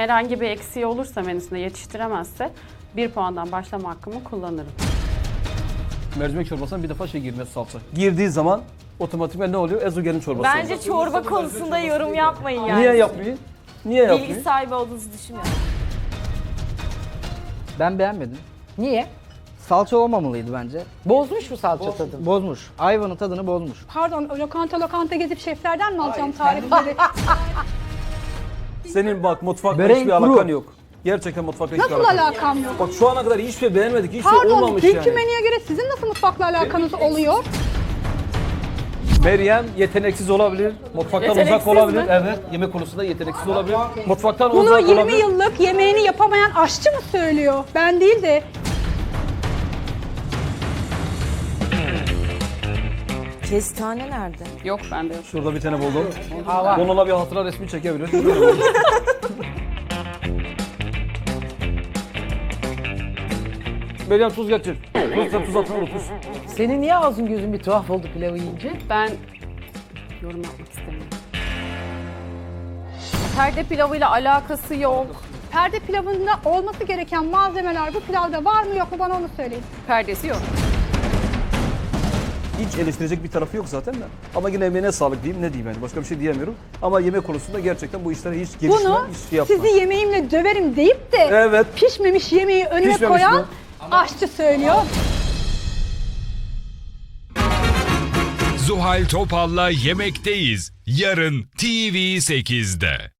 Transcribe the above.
Herhangi bir eksiği olursa menüsünde yetiştiremezse bir puandan başlama hakkımı kullanırım. Mercimek çorbasına bir defa şey girmez salça. Girdiği zaman otomatikman ne oluyor? Ezogelin çorbası Bence oluyor. çorba konusunda yorum yapmayın yani. Niye yapmıyor? Niye Bilgi yapmıyor? sahibi olduğunuzu düşünmüyorum. Ben beğenmedim. Niye? Salça olmamalıydı bence. Bozmuş mu salça tadını? Bozmuş. Ayvanın tadını bozmuş. Pardon, lokanta lokanta gezip şeflerden mi alacağım tarifleri? Senin bak mutfakla Böreğin hiçbir kuru. alakan yok. Gerçekten mutfakla hiçbir Nasıl alakan yok. alakam yok? Bak şu ana kadar hiçbir şey beğenmedik, hiçbir şey Pardon, olmamış dünkü yani. menüye göre sizin nasıl mutfakla alakanız oluyor? Meryem yeteneksiz olabilir, mutfaktan uzak Yeteneksiz olabilir. mi? Evet, yemek konusunda yeteneksiz olabilir. Mutfaktan Bunu uzak 20 olabilir. yıllık yemeğini yapamayan aşçı mı söylüyor? Ben değil de Kestane nerede? Yok bende yok. Şurada bir tane buldum. Bununla bir hatıra resmi çekebilir. Meryem tuz getir. Tuz, tuz atma tuz. Senin niye ağzın gözün bir tuhaf oldu pilavı yiyince? Ben yorum yapmak istemiyorum. Perde pilavıyla alakası yok. perde pilavında olması gereken malzemeler bu pilavda var mı yok mu bana onu söyleyin. Perdesi yok. Hiç eleştirecek bir tarafı yok zaten de. Ama yine emeğine sağlık diyeyim ne diyeyim yani başka bir şey diyemiyorum. Ama yemek konusunda gerçekten bu işlere hiç gelişme, Bunu hiç şey yapma. sizi yemeğimle döverim deyip de Evet. pişmemiş yemeği önüme Pişmemiş koyan mi? aşçı söylüyor. Zuhal Topal'la Yemekteyiz. Yarın TV8'de.